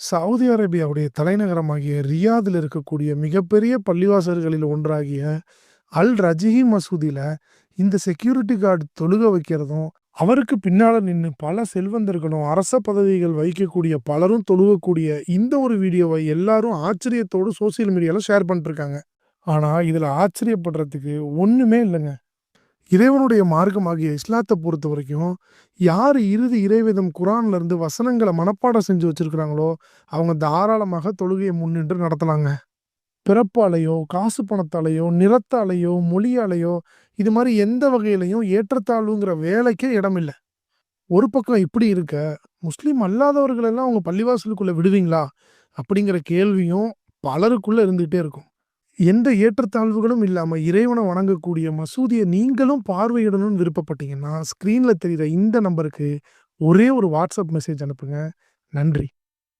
Saudi அரேபியாவுடைய தலைநகரமாகிய ரியாதில் இருக்கக்கூடிய மிகப்பெரிய பள்ளிவாசல்களில் ஒன்றாகிய அல் ரஜிஹி மசூதியில் இந்த செக்யூரிட்டி கார்டு தொழுக வைக்கிறதும் அவருக்கு பின்னால் நின்று பல செல்வந்தர்களும் அரச பதவிகள் வைக்கக்கூடிய பலரும் தொழுகக்கூடிய இந்த ஒரு வீடியோவை எல்லாரும் ஆச்சரியத்தோடு சோசியல் மீடியாவில் ஷேர் பண்ணிட்டுருக்காங்க ஆனால் இதில் ஆச்சரியப்படுறதுக்கு ஒன்றுமே இல்லைங்க. இறைவனுடைய மார்க்கமாகிய இஸ்லாத்தை பொறுத்த வரைக்கும் யார் இறுதி இறைவிதம் குரான்ல இருந்து வசனங்களை மனப்பாடம் செஞ்சு வச்சிருக்கிறாங்களோ அவங்க தாராளமாக தொழுகையை முன்னின்று நடத்தலாங்க. பிறப்பாலையோ காசு பணத்தாலேயோ நிறத்தாலேயோ மொழியாலேயோ இது மாதிரி எந்த வகையிலையும் ஏற்றத்தாழ்வுங்கிற வேலைக்கே இடமில்லை. ஒரு பக்கம் இப்படி இருக்க முஸ்லீம் அல்லாதவர்களெல்லாம் அவங்க பள்ளிவாசலுக்குள்ளே விடுவீங்களா? அப்படிங்கிற கேள்வியும் பலருக்குள்ளே இருந்துகிட்டே இருக்கும். எந்த ஏற்றத்தாழ்வுகளும் இல்லாமல் இறைவனை வணங்கக்கூடிய மசூதியை நீங்களும் பார்வையிடணும்னு விருப்பப்பட்டீங்கன்னா ஸ்க்ரீனில் தெரிகிற இந்த நம்பருக்கு ஒரே ஒரு வாட்ஸ்அப் மெசேஜ் அனுப்புங்க. நன்றி.